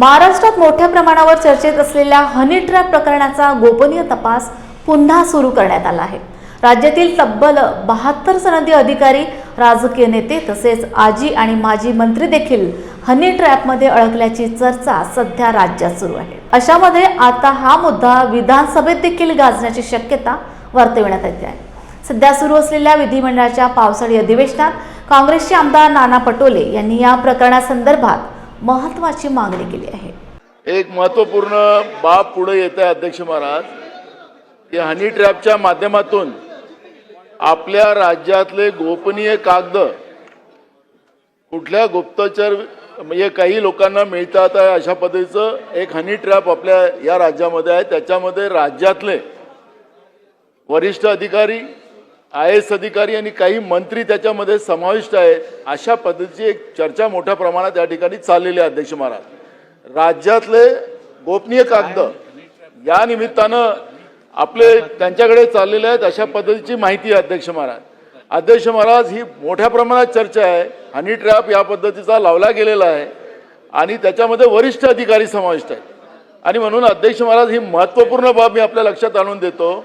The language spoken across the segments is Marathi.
महाराष्ट्रात मोठ्या प्रमाणावर चर्चेत असलेल्या हनी ट्रॅप प्रकरणाचा गोपनीय तपास पुन्हा सुरू करण्यात आला आहे. राज्यातील तब्बल बहात्तर सनदी अधिकारी राजकीय नेते तसेच आजी आणि माजी मंत्री देखील हनी ट्रॅपमध्ये अडकल्याची चर्चा सध्या राज्यात सुरू आहे. अशामध्ये आता हा मुद्दा विधानसभेत देखील गाजण्याची शक्यता वर्तविण्यात येते आहे. सध्या सुरू असलेल्या विधिमंडळाच्या पावसाळी अधिवेशनात काँग्रेसचे आमदार नाना पटोले यांनी या प्रकरणासंदर्भात महत्वाची मागणी केली आहे. एक महत्त्वपूर्ण बाब पुढे येत आहे अध्यक्ष महाराज. की हनी ट्रॅपच्या माध्यमातून आपल्या राज्यातले गोपनीय कागद कुठल्या गुप्तचर म्हणजे काही लोकांना मिळतात आहे अशा पद्धतीचं एक हनी ट्रॅप आपल्या या राज्यामध्ये आहे. त्याच्यामध्ये राज्यातले वरिष्ठ अधिकारी आय एस अधिकारी आणि काही मंत्री त्याच्यामध्ये समाविष्ट आहेत अशा पद्धतीची एक चर्चा मोठ्या प्रमाणात या ठिकाणी चाललेली आहे अध्यक्ष महाराज. राज्यातले गोपनीय कागद या निमित्तानं आपले त्यांच्याकडे चाललेले आहेत अशा पद्धतीची माहिती आहे अध्यक्ष महाराज. अध्यक्ष महाराज ही मोठ्या प्रमाणात चर्चा आहे. हनी ट्रॅप या पद्धतीचा लावला गेलेला आहे आणि त्याच्यामध्ये वरिष्ठ अधिकारी समाविष्ट आहेत. आणि म्हणून अध्यक्ष महाराज ही महत्त्वपूर्ण बाब मी आपल्या लक्षात आणून देतो.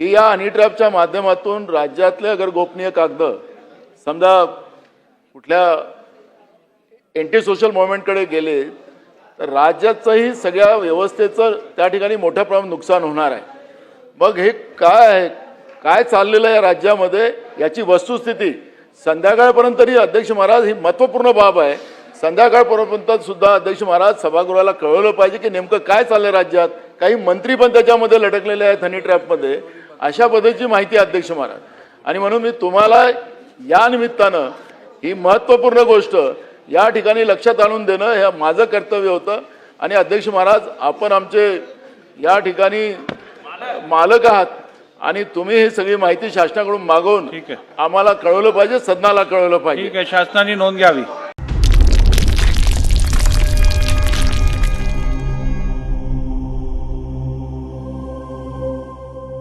की या हनी ट्रॅपच्या माध्यमातून राज्यातले अगर गोपनीय कागद समजा कुठल्या एंटी सोशल मुवमेंटकडे गेले तर राज्याचंही सगळ्या व्यवस्थेचं त्या ठिकाणी मोठ्या प्रमाणात नुकसान होणार आहे. मग हे काय आहे काय चाललेलं आहे या राज्यामध्ये याची वस्तुस्थिती? संध्याकाळपर्यंत अध्यक्ष महाराज ही महत्त्वपूर्ण बाब आहे. संध्याकाळपर्यंत सुद्धा अध्यक्ष महाराज सभागृहाला कळवलं पाहिजे की नेमकं काय चाललंय राज्यात? काही मंत्री पण त्याच्यामध्ये लटकलेले आहेत हनी ट्रॅपमध्ये अशा पद्धतीची माहिती अध्यक्ष महाराज. आणि म्हणून मी तुम्हाला या निमित्तानं ही महत्त्वपूर्ण गोष्ट या ठिकाणी लक्षात आणून देणं हे माझं कर्तव्य होतं. आणि अध्यक्ष महाराज आपण आमचे या ठिकाणी मालक आहात आणि तुम्ही ही सगळी माहिती शासनाकडून मागवून आम्हाला कळवलं पाहिजे सदनाला कळवलं पाहिजे. शासनाने नोंद घ्यावी.